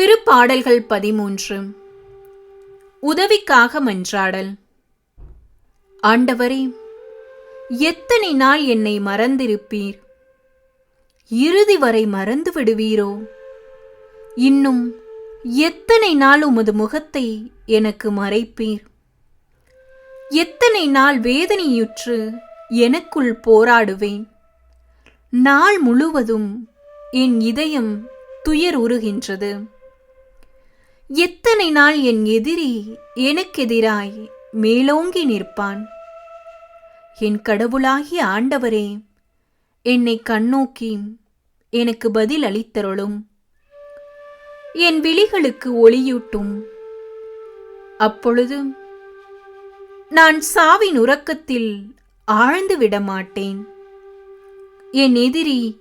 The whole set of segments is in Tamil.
திருப்பாடல்கள் பதிமூன்று. உதவிக்காக மன்றாடல். ஆண்டவரே எத்தனை நாள் என்னை மறந்திருப்பீர்? இறுதி வரை மறந்து விடுவீரோ? இன்னும் எத்தனை நாள் உமது முகத்தை எனக்கு மறைப்பீர்? எத்தனை நாள் வேதனையுற்று எனக்குள் போராடுவேன்? நாள் முழுவதும் என் இதயம் துயர் உறுகின்றது எத்தனை நாள் என் எதிரி எனக்கெதிராய் மேலோங்கி நிற்பான்? என் கடவுளாகிய ஆண்டவரே என்னை கண்ணோக்கி எனக்கு பதில் அளித்தருளும். என் விழிகளுக்கு ஒளியூட்டும். அப்பொழுது நான் சாவின் உறக்கத்தில் ஆழ்ந்து விட மாட்டேன் என் எதிரி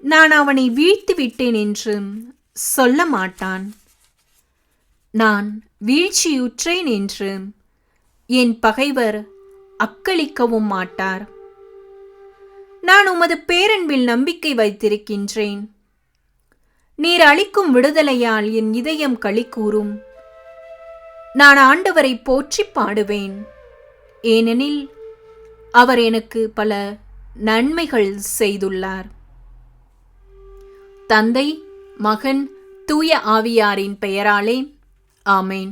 நான் அவனை வீழ்த்து விட்டேன் என்று சொல்ல மாட்டான். நான் வீழ்ச்சியுற்றேன் என்று என் பகைவர் அக்களிக்கவும் மாட்டார். நான் உமது பேரன்பில் நம்பிக்கை வைத்திருக்கின்றேன். நீர் அளிக்கும் விடுதலையால் என் இதயம் களி கூறும் நான் ஆண்டவரை போற்றிப் பாடுவேன். ஏனெனில் அவர் எனக்கு பல நன்மைகள் செய்துள்ளார். தந்தை மகன் தூய ஆவியாரின் பெயராலே ஆமேன்